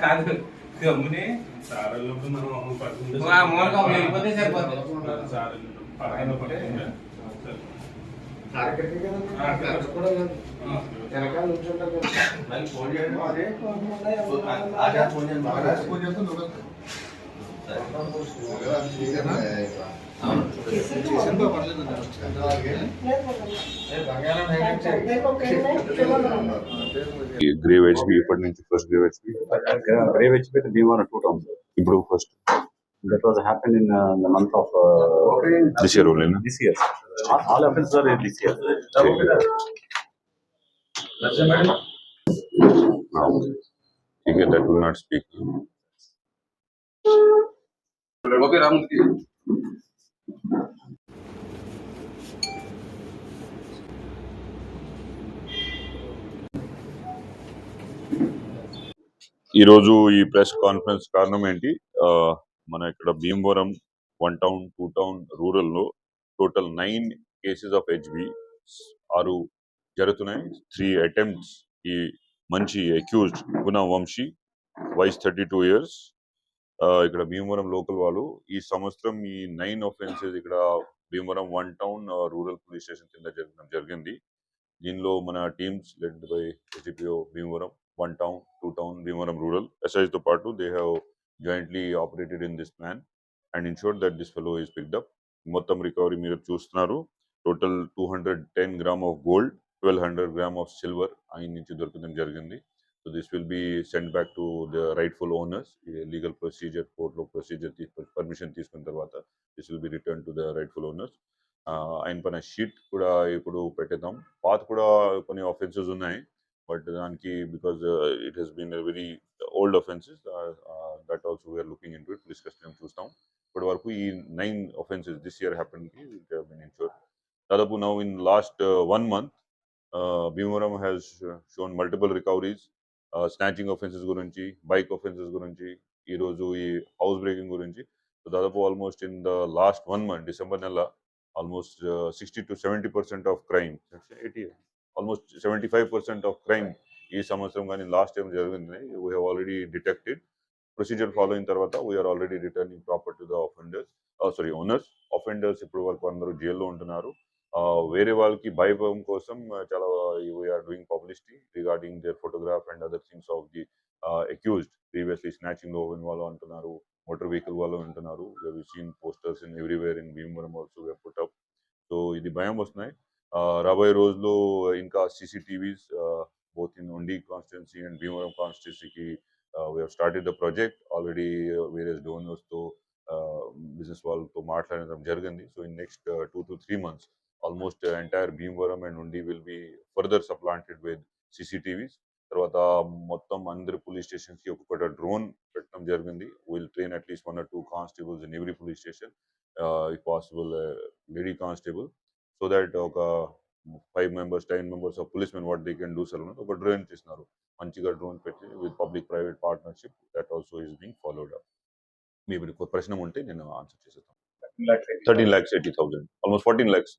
కాదు. గమ్ముని సారళ్ళప్పుడు మనం పట్టుకుంటే ఆ మూలగా వెళ్ళిపోతే సరిపోతుంది. పక్కన పట్టుకుంటే ఫోన్ చేయడం ఫోన్ చేయండి గ్రేవేజ్కి ఇప్పటి నుంచి ఫస్ట్ గ్రేవేజ్కి గ్రేవేజ్కి భీమా టూ టౌన్స్. ఇప్పుడు first that was happen in the month of this year only this year all offences are this year madam you that will not speak speak రాముడికి ఈరోజు ఈ రోజు ఈ ప్రెస్ కాన్ఫరెన్స్ కారణం ఏంటి? మన ఇక్కడ Bhimavaram one town two town రూరల్లో total nine cases of HB ఆరు జరుగుతున్నాయి. త్రీ అటెంప్ట్స్ ఈ మంచి అక్యూజ్డ్ గుణ వంశీ వయసు థర్టీ టూ ఇయర్స్ ఇక్కడ భీమవరం లోకల్ వాళ్ళు ఈ సంవత్సరం ఈ నైన్ ఆఫెన్సెస్ ఇక్కడ Bhimavaram one town rural police station కింద జరగడం జరిగింది. దీనిలో మన teams led by SDPO Bhimavaram one town two town Bhimavaram rural ఎస్ఐతో పాటు they have jointly operated in this plan and ensure that this fellow is picked up మొత్తం recovery మీరు చూస్తున్నారు. Total two hundred ten gram of gold twelve hundred gram of silver ఆయన నుంచి దొరకడం జరిగింది. So this will be send back to the rightful owners legal procedure కోర్టులో procedure permission తీసుకున్న తర్వాత this will be return to the rightful owners ఆయన పైన sheet కూడా ఇప్పుడు పెట్టేద్దాం. పాత కూడా కొన్ని ఆఫెన్సెస్ ఉన్నాయి. బట్ దానికి because it has been very old offences that also we are looking into it discuss చూస్తాం. ఇప్పటి వరకు ఈ నైన్ ఆఫెన్సెస్ దిస్ ఇయర్ హ్యాపెన్కి బీన్ ఇన్షూర్ దాదాపు now in last one month Bhimavaram has shown multiple recoveries snatching offences గురించి bike offences గురించి ఈ రోజు ఈ హౌస్ బ్రేకింగ్ గురించి. సో దాదాపు almost in the last one month December నెల almost sixty to seventy percent of crime eighty almost seventy five percent of crime ఈ సంవత్సరం కానీ లాస్ట్ టైం జరిగింది. We have already detected procedure follow అయిన తర్వాత we are already returning proper to the offenders sorry owners offenders ఇప్పుడు వరకు అందరూ జైల్లో ఉంటున్నారు. వేరే వాళ్ళకి భయభయం కోసం చాలా we are doing publicity regarding their photograph and other things of the accused previously స్నాచింగ్లో వాళ్ళు అంటున్నారు మోటార్ వెహికల్ వాళ్ళు అంటున్నారు. Seen posters in everywhere in Bhimavaram also put up so ఇది భయం వస్తున్నాయి. రాబోయే రోజుల్లో ఇంకా CCTVs both in Undi constituency and Bhimavaram కాన్స్టిట్యున్సీకి we started the project already various డోనర్స్తో business వాళ్ళతో మాట్లాడడం జరిగింది. So in next two to three months almost entire Bhimavaram and Undi will be further supplanted with CCTVs తర్వాత మొత్తం అందరి police స్టేషన్స్కి ఒక్కొక్కటి drone పెట్టడం జరిగింది. Will train at least one or two constables in every police station if possible lady constable so that ఒక five members ten members of police men what they can do sir ఒక drone చేసినారు. మంచిగా drone పెట్టి with public private partnership that also is being followed up మీ ప్రశ్న ఉంటే నేను answer చేసేస్తాను. 13 lakhs 80,000, almost 14 lakhs.